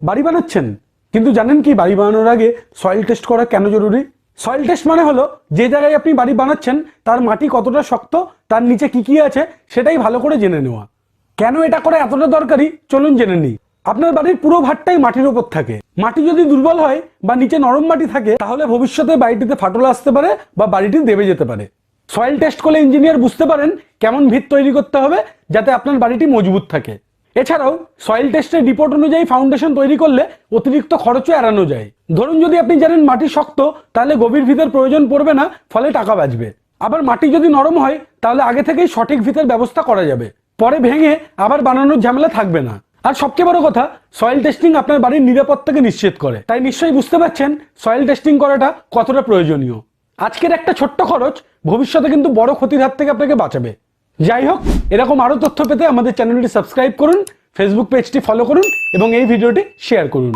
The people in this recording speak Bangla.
বাড়ি বানাচ্ছেন? কিন্তু জানেন কি, বাড়ি বানানোর আগে সয়েল টেস্ট করা কেন জরুরি? সয়েল টেস্ট মানে হলো যে জায়গায় আপনি বাড়ি বানাচ্ছেন, তার মাটি কতটা শক্ত, তার নিচে কি কি আছে, সেটাই ভালো করে জেনে নেওয়া। কেন এটা করা এতটা দরকারি? চলুন জেনে নিই। আপনার বাড়ির পুরো ভাতটাই মাটির উপর থাকে। মাটি যদি দুর্বল হয় বা নিচে নরম মাটি থাকে, তাহলে ভবিষ্যতে বাড়িটিতে ফাটল আসতে পারে বা বাড়িটি দেবে যেতে পারে। সয়েল টেস্ট করলে ইঞ্জিনিয়ার বুঝতে পারেন কেমন ভিত তৈরি করতে হবে, যাতে আপনার বাড়িটি মজবুত থাকে। এছাড়াও সয়েল টেস্টের রিপোর্ট অনুযায়ী ফাউন্ডেশন তৈরি করলে অতিরিক্ত খরচও এড়ানো যায়। ধরুন যদি আপনি জানেন মাটি শক্ত, তাহলে গভীর ভিতের প্রয়োজন পড়বে না, ফলে টাকা বাঁচবে। আবার মাটি যদি নরম হয়, তাহলে আগে থেকেই সঠিক ভিতের ব্যবস্থা করা যাবে। পরে ভেঙে আবার বানানোর ঝামেলা থাকবে না। আর সবচেয়ে বড় কথা সয়েল টেস্টিং আপনার বাড়ির নিরাপত্তাকে নিশ্চিত করে। তাই নিশ্চয়ই বুঝতে পারছেন সয়েল টেস্টিং করাটা কতটা প্রয়োজনীয়। আজকের একটা ছোট্ট খরচ, ভবিষ্যতে কিন্তু বড় ক্ষতির হাত থেকে আপনাকে বাঁচাবে। যাই হোক এরকম আরও তথ্য পেতে আমাদের চ্যানেলটি সাবস্ক্রাইব করুন ফেসবুক পেজটি ফলো করুন এবং এই ভিডিওটি শেয়ার করুন।